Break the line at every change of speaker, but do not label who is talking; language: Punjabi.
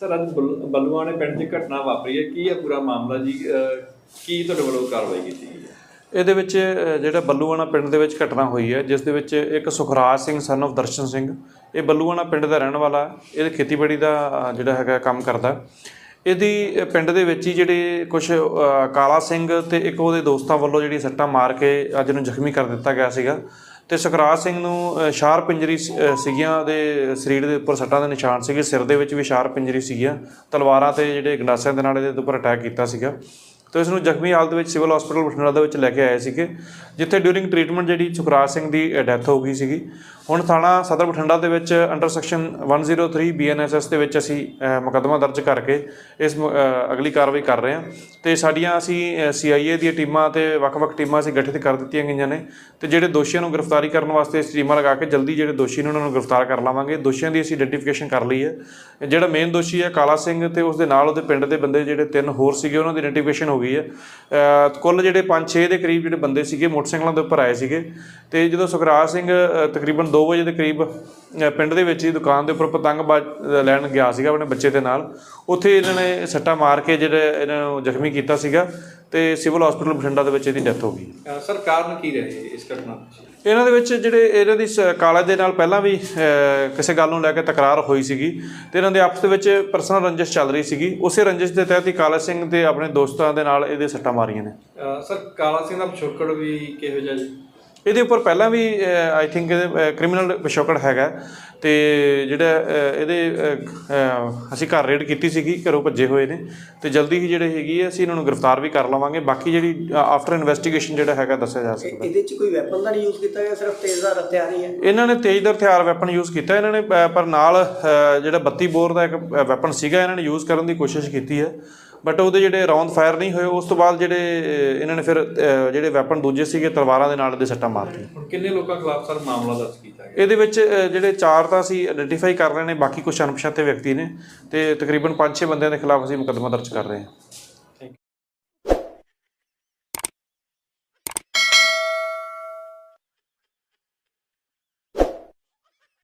ਸਰ, ਅੱਜ ਬੱਲ- ਬੱਲੂਆਣੇ ਪਿੰਡ 'ਚ ਘਟਨਾ ਵਾਪਰੀ ਹੈ। ਕੀ ਹੈ ਪੂਰਾ ਮਾਮਲਾ ਜੀ? ਕੀ ਤੁਹਾਡੇ ਵੱਲੋਂ ਕਾਰਵਾਈ ਕੀਤੀ ਗਈ ਹੈ?
ਇਹਦੇ ਵਿੱਚ ਜਿਹੜਾ ਬੱਲੂਆਣਾ ਪਿੰਡ ਦੇ ਵਿੱਚ ਘਟਨਾ ਹੋਈ ਹੈ, ਜਿਸ ਦੇ ਵਿੱਚ ਇੱਕ ਸੁਖਰਾਜ ਸਿੰਘ ਸਨ of ਦਰਸ਼ਨ ਸਿੰਘ, ਇਹ ਬੱਲੂਆਣਾ ਪਿੰਡ ਦਾ ਰਹਿਣ ਵਾਲਾ ਹੈ। ਇਹ ਖੇਤੀਬਾੜੀ ਦਾ ਜਿਹੜਾ ਹੈਗਾ ਕੰਮ ਕਰਦਾ। ਇਹਦੀ ਪਿੰਡ ਦੇ ਵਿੱਚ ਹੀ ਜਿਹੜੇ ਕੁਝ ਕਾਲਾ ਸਿੰਘ ਤੇ ਇੱਕ ਉਹਦੇ ਦੋਸਤਾਂ ਵੱਲੋਂ ਜਿਹੜੀ ਸੱਟਾਂ ਮਾਰ ਕੇ ਅੱਜ ਨੂੰ ਜ਼ਖਮੀ ਕਰ ਦਿੱਤਾ ਗਿਆ ਸੀਗਾ। ਤੇ ਸੁਖਰਾਜ ਸਿੰਘ ਨੂੰ ਸ਼ਾਰਪ ਇੰਜਰੀ ਸੀਗੀਆਂ ਦੇ ਸਰੀਰ ਦੇ ਉੱਪਰ ਸੱਟਾਂ ਦੇ ਨਿਸ਼ਾਨ ਸੀਗੇ, ਸਿਰ ਦੇ ਵਿੱਚ ਵੀ ਸ਼ਾਰਪ ਪਿੰਜਰੀ ਸੀਗੀਆਂ, ਤਲਵਾਰਾਂ ਤੇ ਜਿਹੜੇ ਗੰਡਾਸਿਆਂ ਦੇ ਨਾਲ ਇਹਦੇ ਉੱਪਰ ਅਟੈਕ ਕੀਤਾ ਸੀਗਾ। ਤੇ ਇਸ ਨੂੰ ਜ਼ਖਮੀ ਹਾਲਤ ਵਿੱਚ ਸਿਵਲ ਹਸਪੀਟਲ ਬਠਿੰਡਾ ਦੇ ਵਿੱਚ ਲੈ ਕੇ ਆਏ ਸੀਗੇ ਜਿੱਥੇ ਡਿਊਰਿੰਗ ਟ੍ਰੀਟਮੈਂਟ ਜਿਹੜੀ ਸੁਖਰਾਜ ਸਿੰਘ ਦੀ ਡੈਥ ਹੋ ਗਈ ਸੀਗੀ। ਹੁਣ ਥਾਣਾ ਸਦਰ ਬਠਿੰਡਾ ਦੇ ਵਿੱਚ ਅੰਡਰ ਸੈਕਸ਼ਨ 103 ਬੀਐਨਐਸਐਸ ਦੇ ਵਿੱਚ ਅਸੀਂ ਅ, ਮੁਕੱਦਮਾ ਦਰਜ ਕਰਕੇ ਇਸ ਮ- ਅਗਲੀ ਕਾਰਵਾਈ ਕਰ ਰਹੇ ਹਾਂ। ਤੇ ਸਾਡੀਆਂ ਅਸੀਂ ਸੀਆਈਏ ਦੀਆਂ ਟੀਮਾਂ ਤੇ ਵੱਖ-ਵੱਖ ਟੀਮਾਂ ਅਸੀਂ ਗਠਿਤ ਕਰ ਦਿੱਤੀਆਂ ਗਈਆਂ ਨੇ। ਤੇ ਜਿਹੜੇ ਦੋਸ਼ੀਆਂ ਨੂੰ ਗ੍ਰਿਫਤਾਰੀ ਕਰਨ ਵਾਸਤੇ ਇਸ ਟੀਮਾਂ ਲਗਾ ਕੇ ਜਲਦੀ ਜਿਹੜੇ ਦੋਸ਼ੀ ਨੇ ਉਹਨਾਂ ਨੂੰ ਗ੍ਰਿਫਤਾਰ ਕਰ ਲਾਵਾਂਗੇ। ਦੋਸ਼ੀਆਂ ਦੀ ਅਸੀਂ ਆਇਡੈਂਟੀਫਿਕੇਸ਼ਨ ਕਰ ਲਈ ਹੈ। ਜਿਹੜਾ ਮੇਨ ਦੋਸ਼ੀ ਹੈ ਕਾਲਾ ਸਿੰਘ ਤੇ ਉਸ ਦੇ ਨਾਲ ਉਹਦੇ ਪਿੰਡ ਦੇ ਬੰਦੇ ਜਿਹੜੇ ਤਿੰਨ ਹੋਰ ਸੀਗੇ ਉਹਨਾਂ ਦੀ ਆਇਡੈਂਟੀਫਿਕੇਸ਼ਨ ਹੋ ਗਈ ਹੈ। ਕੁੱਲ ਜਿਹੜੇ 5-6 ਦੇ ਕਰੀਬ ਜਿਹੜੇ ਬੰਦੇ ਸੀਗੇ, ਮੋਟਰਸਾਈਕਲਾਂ ਦੇ ਉੱਪਰ ਆਏ ਸੀਗੇ। ਤੇ ਜਦੋਂ ਸੁਖਰਾਜ ਸਿੰਘ ਤਕਰੀਬਨ 2 ਵਜੇ ਦੇ ਕਰੀਬ ਪਿੰਡ ਦੇ ਵਿੱਚ ਹੀ ਦੁਕਾਨ ਦੇ ਉੱਪਰ ਪਤੰਗ ਲੈਣ ਗਿਆ ਸੀਗਾ ਆਪਣੇ ਬੱਚੇ ਦੇ ਨਾਲ। ਉੱਥੇ ਇਹਨਾਂ ਨੇ ਸੱਟਾ ਮਾਰ ਕੇ ਜਿਹੜੇ ਇਹਨਾਂ ਨੂੰ ਜ਼ਖਮੀ ਕੀਤਾ ਸੀਗਾ ਤੇ ਸਿਵਲ ਹਸਪੀਟਲ ਬਠਿੰਡਾ ਦੇ ਵਿੱਚ ਇਹਦੀ ਡੈਥ ਹੋ ਗਈ।
ਸਰ, ਕਾਰਨ ਕੀ ਰਹੇ ਇਸ ਘਟਨਾ
ਇਹਨਾਂ ਦੇ ਵਿੱਚ ਜਿਹੜੇ ਇਹਨਾਂ ਦੀ ਸ- ਕਾਲੇ ਦੇ ਨਾਲ ਪਹਿਲਾਂ ਵੀ ਕਿਸੇ ਗੱਲ ਨੂੰ ਲੈ ਕੇ ਤਕਰਾਰ ਹੋਈ ਸੀਗੀ ਤੇ ਇਹਨਾਂ ਦੇ ਆਪਸ ਦੇ ਵਿੱਚ ਪਰਸਨਲ ਰੰਜਿਸ਼ ਚੱਲ ਰਹੀ ਸੀਗੀ। ਉਸੇ ਰੰਜਿਸ਼ ਦੇ ਤਹਿਤ ਹੀ ਕਾਲਾ ਸਿੰਘ ਤੇ ਆਪਣੇ ਦੋਸਤਾਂ ਦੇ ਨਾਲ ਇਹਦੇ ਸੱਟਾਂ ਮਾਰੀਆਂ ਨੇ।
ਸਰ, ਕਾਲਾ ਸਿੰਘ ਦਾ ਪਿਛੋਕੜ ਵੀ ਕਿਹੋ ਜਿਹਾ ਜੀ?
ਇਹਦੇ ਉੱਪਰ ਪਹਿਲਾਂ ਵੀ ਆਈ ਥਿੰਕ ਕ੍ਰਿਮੀਨਲ ਪਿਛੋਕੜ ਹੈਗਾ। ਤੇ ਜਿਹੜਾ ਇਹਦੇ ਅਸੀਂ ਘਰ ਰੇਡ ਕੀਤੀ ਸੀਗੀ ਘਰੋਂ ਭੱਜੇ ਹੋਏ ਨੇ। ਤੇ ਜਲਦੀ ਹੀ ਜਿਹੜੇ ਹੈਗੀ ਅਸੀਂ ਇਹਨਾਂ ਨੂੰ ਗ੍ਰਿਫਤਾਰ ਵੀ ਕਰ ਲਵਾਂਗੇ। ਬਾਕੀ ਜਿਹੜੀ ਆਫਟਰ ਇਨਵੈਸਟੀਗੇਸ਼ਨ ਜਿਹੜਾ ਹੈਗਾ ਦੱਸਿਆ ਜਾ ਸਕਦਾ।
ਇਹਦੇ ਚ ਕੋਈ ਵੈਪਨ ਤਾਂ ਨਹੀਂ ਯੂਜ਼ ਕੀਤਾ ਗਿਆ ਸਿਰਫ ਤੇਜ਼ਧਾਰ ਹਥਿਆਰ ਹੀ ਹੈ?
ਇਹਨਾਂ ਨੇ ਤੇਜ਼ਧਾਰ ਹਥਿਆਰ ਵੈਪਨ ਯੂਜ਼ ਕੀਤਾ। ਇਹਨਾਂ ਨੇ ਪਰ ਨਾਲ ਜਿਹੜਾ 32 ਬੋਰ ਦਾ ਇੱਕ ਵੈਪਨ ਸੀਗਾ ਇਹਨਾਂ ਨੇ ਯੂਜ਼ ਕਰਨ ਦੀ ਕੋਸ਼ਿਸ਼ ਕੀਤੀ ਹੈ। ਬਟ ਉਹਦੇ ਜਿਹੜੇ ਰੌਂਦ ਫਾਇਰ ਨਹੀਂ ਹੋਏ ਉਸ ਤੋਂ ਬਾਅਦ ਜਿਹੜੇ ਇਹਨਾਂ ਨੇ ਫਿਰ ਜਿਹੜੇ ਵੈਪਨ ਦੂਜੇ ਸੀਗੇ ਤਲਵਾਰਾਂ ਦੇ ਨਾਲ ਦੇ ਸੱਟਾਂ ਮਾਰਤੀਆਂ।
ਕਿੰਨੇ ਲੋਕਾਂ ਖਿਲਾਫ ਸਰ ਮਾਮਲਾ ਦਰਜ ਕੀਤਾ ਗਿਆ?
ਇਹਦੇ ਵਿੱਚ ਜਿਹੜੇ ਚਾਰ ਤਾਂ ਅਸੀਂ ਆਇਡੈਂਟੀਫਾਈ ਕਰ ਰਹੇ ਨੇ ਬਾਕੀ ਕੁਝ ਅਣਪਛਾਤੇ ਵਿਅਕਤੀ ਨੇ। ਤੇ ਤਕਰੀਬਨ 5-6 ਬੰਦਿਆਂ ਦੇ ਖਿਲਾਫ ਅਸੀਂ ਮੁਕੱਦਮਾ ਦਰਜ ਕਰ ਰਹੇ ਹਾਂ।